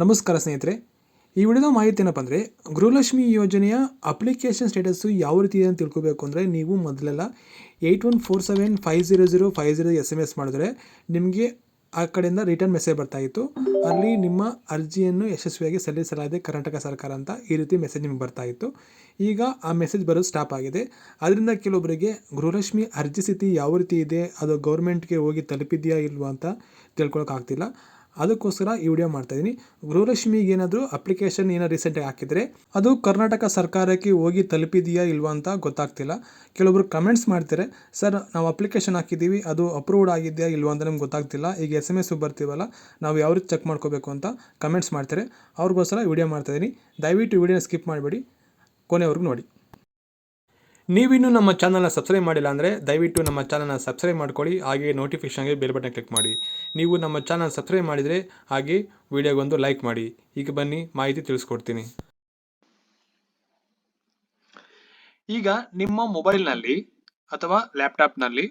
ನಮಸ್ಕಾರ ಸ್ನೇಹಿತರೆ. ಈ ವಿಡಿಯೋದ ಮಾಹಿತಿ ಏನಪ್ಪ ಅಂದರೆ, ಗೃಹಲಕ್ಷ್ಮಿ ಯೋಜನೆಯ ಅಪ್ಲಿಕೇಶನ್ ಸ್ಟೇಟಸ್ಸು ಯಾವ ರೀತಿ ಇದೆ ಅಂತ ತಿಳ್ಕೊಬೇಕು ಅಂದರೆ, ನೀವು ಮೊದಲೆಲ್ಲ eight one four seven five zero zero five zero S M S ಮಾಡಿದ್ರೆ, ನಿಮಗೆ ಆ ಕಡೆಯಿಂದ ರಿಟರ್ನ್ ಮೆಸೇಜ್ ಬರ್ತಾಯಿತ್ತು ಅಲ್ಲಿ ನಿಮ್ಮ ಅರ್ಜಿಯನ್ನು ಯಶಸ್ವಿಯಾಗಿ ಸಲ್ಲಿಸಲಾಗಿದೆ ಕರ್ನಾಟಕ ಸರ್ಕಾರ ಅಂತ ಈ ರೀತಿ ಮೆಸೇಜ್ ನಿಮ್ಗೆ ಬರ್ತಾಯಿತ್ತು ಈಗ ಆ ಮೆಸೇಜ್ ಬರೋದು ಸ್ಟಾಪ್ ಆಗಿದೆ. ಅದರಿಂದ ಕೆಲವೊಬ್ಬರಿಗೆ ಗೃಹಲಕ್ಷ್ಮಿ ಅರ್ಜಿ ಸ್ಥಿತಿ ಯಾವ ರೀತಿ ಇದೆ, ಅದು ಗೌರ್ಮೆಂಟ್ಗೆ ಹೋಗಿ ತಲುಪಿದೆಯಾ ಇಲ್ವಾ ಅಂತ ತಿಳ್ಕೊಳಕ್ಕಾಗ್ತಿಲ್ಲ. ಅದಕ್ಕೋಸ್ಕರ ಈ ವಿಡಿಯೋ ಮಾಡ್ತಾ ಇದ್ದೀನಿ ಗೃಹಲಕ್ಷ್ಮಿಗೆ ಏನಾದರೂ ಅಪ್ಲಿಕೇಶನ್ ಏನೋ ರೀಸೆಂಟಾಗಿ ಹಾಕಿದರೆ ಅದು ಕರ್ನಾಟಕ ಸರ್ಕಾರಕ್ಕೆ ಹೋಗಿ ತಲುಪಿದೆಯಾ ಇಲ್ವಾ ಅಂತ ಗೊತ್ತಾಗ್ತಿಲ್ಲ. ಕೆಲವೊಬ್ರು ಕಮೆಂಟ್ಸ್ ಮಾಡ್ತಾರೆ, ಸರ್, ನಾವು ಅಪ್ಲಿಕೇಶನ್ ಹಾಕಿದ್ದೀವಿ, ಅದು ಅಪ್ರೂವ್ಡ್ ಆಗಿದೆಯಾ ಇಲ್ವಾ ಅಂತ ನಮ್ಗೆ ಗೊತ್ತಾಗ್ತಿಲ್ಲ. ಈಗ ಎಸ್ ಎಂ ಎಸ್ ಬರ್ತೀವಲ್ಲ, ನಾವು ಯಾವ ರೀತಿ ಚೆಕ್ ಮಾಡ್ಕೋಬೇಕು ಅಂತ ಕಮೆಂಟ್ಸ್ ಮಾಡ್ತಾರೆ. ಅವ್ರಿಗೋಸ್ಕರ ವಿಡಿಯೋ ಮಾಡ್ತಾ ಇದ್ದೀನಿ ದಯವಿಟ್ಟು ವಿಡಿಯೋನ ಸ್ಕಿಪ್ ಮಾಡಬೇಡಿ. ಕೊನೆವರೆಗೂ ನೋಡಿ. ನೀವಿನ್ನೂ ನಮ್ಮ ಚಾನಲ್ನ ಸಬ್ಸ್ಕ್ರೈಬ್ ಮಾಡಿಲ್ಲ ಅಂದರೆ ದಯವಿಟ್ಟು ನಮ್ಮ ಚಾನಲ್ನ ಸಬ್ಸ್ಕ್ರೈಬ್ ಮಾಡ್ಕೊಳ್ಳಿ. ಹಾಗೆ ನೋಟಿಫಿಕೇಷನ್ಗೆ ಬೆಲ್ ಬಟನ್ ಕ್ಲಿಕ್ ಮಾಡಿ. ನೀವು ನಮ್ಮ ಚಾನಲ್ ಸಬ್ಸ್ಕ್ರೈಬ್ ಮಾಡಿದರೆ ಹಾಗೆ ವಿಡಿಯೋಗೊಂದು ಲೈಕ್ ಮಾಡಿ. ಈಗ ಬನ್ನಿ, ಮಾಹಿತಿ ತಿಳಿಸ್ಕೊಡ್ತೀನಿ. ಈಗ ನಿಮ್ಮ ಮೊಬೈಲ್ನಲ್ಲಿ ಅಥವಾ ಲ್ಯಾಪ್ಟಾಪ್ನಲ್ಲಿ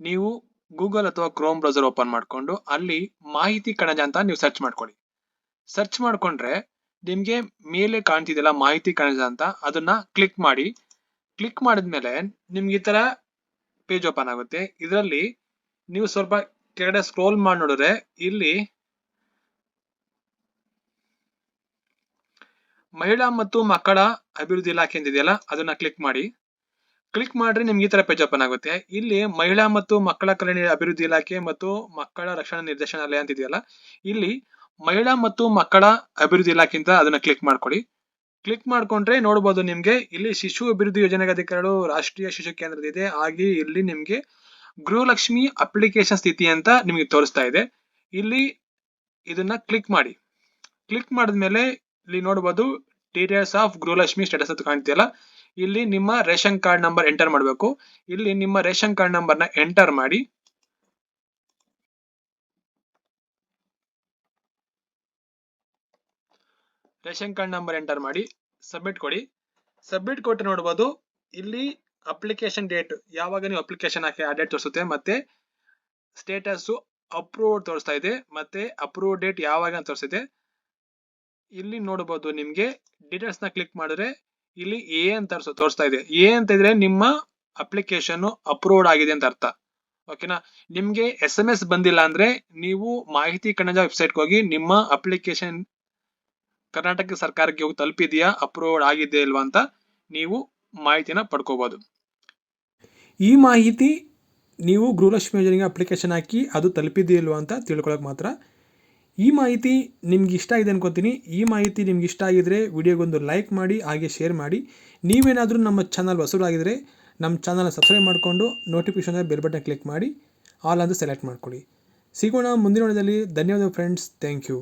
ನೀವು ಗೂಗಲ್ ಅಥವಾ ಕ್ರೋಮ್ ಬ್ರೌಸರ್ ಓಪನ್ ಮಾಡಿಕೊಂಡು ಅಲ್ಲಿ ಮಾಹಿತಿ ಕಣಜ ಅಂತ ನೀವು ಸರ್ಚ್ ಮಾಡ್ಕೊಳ್ಳಿ. ಸರ್ಚ್ ಮಾಡಿಕೊಂಡ್ರೆ ನಿಮಗೆ ಮೇಲೆ ಕಾಣ್ತಿದೆಯಲ್ಲ ಮಾಹಿತಿ ಕಣಜ ಅಂತ ಅದನ್ನ ಕ್ಲಿಕ್ ಮಾಡಿ. ಕ್ಲಿಕ್ ಮಾಡಿದ್ಮೇಲೆ ನಿಮ್ಗೆ ಈ ಥರ ಪೇಜ್ ಓಪನ್ ಆಗುತ್ತೆ. ಇದರಲ್ಲಿ ನೀವು ಸ್ವಲ್ಪ ಕೆಳಗಡೆ ಸ್ಕ್ರೋಲ್ ಮಾಡಿ ನೋಡಿದ್ರೆ ಇಲ್ಲಿ ಮಹಿಳಾ ಮತ್ತು ಮಕ್ಕಳ ಅಭಿವೃದ್ಧಿ ಇಲಾಖೆ ಅಂತ ಇದೆಯಲ್ಲ ಅದನ್ನ ಕ್ಲಿಕ್ ಮಾಡಿ. ಕ್ಲಿಕ್ ಮಾಡಿದ್ರೆ ನಿಮ್ಗೆ ಈ ತರ ಪೇಜ್ ಓಪನ್ ಆಗುತ್ತೆ. ಇಲ್ಲಿ ಮಹಿಳಾ ಮತ್ತು ಮಕ್ಕಳ ಕಲ್ಯಾಣ ಅಭಿವೃದ್ಧಿ ಇಲಾಖೆ ಮತ್ತು ಮಕ್ಕಳ ರಕ್ಷಣಾ ನಿರ್ದೇಶನಾಲಯ ಅಂತ ಇದೆಯಲ್ಲ ಇಲ್ಲಿ ಮಹಿಳಾ ಮತ್ತು ಮಕ್ಕಳ ಅಭಿವೃದ್ಧಿ ಇಲಾಖೆ ಅಂತ ಅದನ್ನ ಕ್ಲಿಕ್ ಮಾಡ್ಕೊಳ್ಳಿ. ಕ್ಲಿಕ್ ಮಾಡ್ಕೊಂಡ್ರೆ ನೋಡಬಹುದು ನಿಮ್ಗೆ ಇಲ್ಲಿ ಶಿಶು ಅಭಿವೃದ್ಧಿ ಯೋಜನೆಗೆ ಅಧಿಕಾರಿಗಳು ರಾಷ್ಟ್ರೀಯ ಶಿಶು ಕೇಂದ್ರದಿದೆ ಹಾಗೆ ಇಲ್ಲಿ ನಿಮ್ಗೆ ಗೃಹಲಕ್ಷ್ಮಿ ಅಪ್ಲಿಕೇಶನ್ ಸ್ಥಿತಿ ಅಂತ ನಿಮಗೆ ತೋರಿಸ್ತಾ ಇದೆ. ಇಲ್ಲಿ ಇದನ್ನ ಕ್ಲಿಕ್ ಮಾಡಿ. ಕ್ಲಿಕ್ ಮಾಡಿದ್ಮೇಲೆ ಇಲ್ಲಿ ನೋಡಬಹುದು ಡೀಟೇಲ್ಸ್ ಆಫ್ ಗೃಹಲಕ್ಷ್ಮಿ ಸ್ಟೇಟಸ್ ಅಂತ ಕಾಣ್ತಿಲ್ಲ ಇಲ್ಲಿ ನಿಮ್ಮ ರೇಷನ್ ಕಾರ್ಡ್ ನಂಬರ್ ಎಂಟರ್ ಮಾಡಬೇಕು. ಇಲ್ಲಿ ನಿಮ್ಮ ರೇಷನ್ ಕಾರ್ಡ್ ನಂಬರ್ನ ಎಂಟರ್ ಮಾಡಿ. ರೇಷನ್ ಕಾರ್ಡ್ ನಂಬರ್ ಎಂಟರ್ ಮಾಡಿ. ಸಬ್ಮಿಟ್ ಕೊಡಿ. ಸಬ್ಮಿಟ್ ಕೊಟ್ಟು ನೋಡಬಹುದು ಇಲ್ಲಿ ಅಪ್ಲಿಕೇಶನ್ ಡೇಟ್ ಯಾವಾಗ ನೀವು ಅಪ್ಲಿಕೇಶನ್ ಹಾಕಿ ಆ ಡೇಟ್ ತೋರಿಸುತ್ತೆ, ಮತ್ತೆ ಸ್ಟೇಟಸ್ ಅಪ್ರೂವ್ ತೋರಿಸ್ತಾ ಇದೆ, ಮತ್ತೆ ಅಪ್ರೂವ್ ಡೇಟ್ ಯಾವಾಗ ಅಂತ ತೋರಿಸಿದೆ ಇಲ್ಲಿ ನೋಡಬಹುದು ನಿಮ್ಗೆ ಡೀಟೇಲ್ಸ್ನ ಕ್ಲಿಕ್ ಮಾಡಿದ್ರೆ ಇಲ್ಲಿ ಎ ಅಂತ ತೋರಿಸ್ತಾ ಇದೆ. ಎ ಅಂತ ಇದ್ರೆ ನಿಮ್ಮ ಅಪ್ಲಿಕೇಶನ್ ಅಪ್ರೂವ್ಡ್ ಆಗಿದೆ ಅಂತ ಅರ್ಥ. ಓಕೆನಾ ನಿಮ್ಗೆ ಎಸ್ ಎಂ ಎಸ್ ಬಂದಿಲ್ಲ ಅಂದ್ರೆ ನೀವು ಮಾಹಿತಿ ಕಣಜ ವೆಬ್ಸೈಟ್ ಹೋಗಿ ನಿಮ್ಮ ಅಪ್ಲಿಕೇಶನ್ ಕರ್ನಾಟಕ ಸರ್ಕಾರಕ್ಕೆ ತಲುಪಿದೆಯಾ ಅಪ್ರೂವ್ಡ್ ಆಗಿದೆಯಾ ಇಲ್ವಾ ಅಂತ ನೀವು ಮಾಹಿತಿನ ಪಡ್ಕೋಬಹುದು ಈ ಮಾಹಿತಿ ನೀವು ಗೃಹಲಕ್ಷ್ಮಿ ಯೋಜನೆಗೆ ಅಪ್ಲಿಕೇಶನ್ ಹಾಕಿ ಅದು ತಲುಪಿದೆಯಲ್ವ ಅಂತ ತಿಳ್ಕೊಳಕ್ಕೆ ಮಾತ್ರ. ಈ ಮಾಹಿತಿ ನಿಮ್ಗೆ ಇಷ್ಟ ಆಗಿದೆ ಅನ್ಕೋತೀನಿ. ಈ ಮಾಹಿತಿ ನಿಮ್ಗೆ ಇಷ್ಟ ಆಗಿದ್ರೆ ವಿಡಿಯೋಗೊಂದು ಲೈಕ್ ಮಾಡಿ, ಹಾಗೆ ಶೇರ್ ಮಾಡಿ. ನೀವೇನಾದರೂ ನಮ್ಮ ಚಾನಲ್ ಹೊಸಬರಾಗಿದ್ದರೆ ನಮ್ಮ ಚಾನಲ್ನ ಸಬ್ಸ್ಕ್ರೈಬ್ ಮಾಡಿಕೊಂಡು ನೋಟಿಫಿಕೇಷನ್ ಬೆಲ್ ಬಟನ್ ಕ್ಲಿಕ್ ಮಾಡಿ ಆಲ್ ಅಂತ ಸೆಲೆಕ್ಟ್ ಮಾಡ್ಕೊಳ್ಳಿ. ಸಿಗೋಣ ಮುಂದಿನ ವಿಡಿಯೋದಲ್ಲಿ ಧನ್ಯವಾದ ಫ್ರೆಂಡ್ಸ್ ಥ್ಯಾಂಕ್ ಯು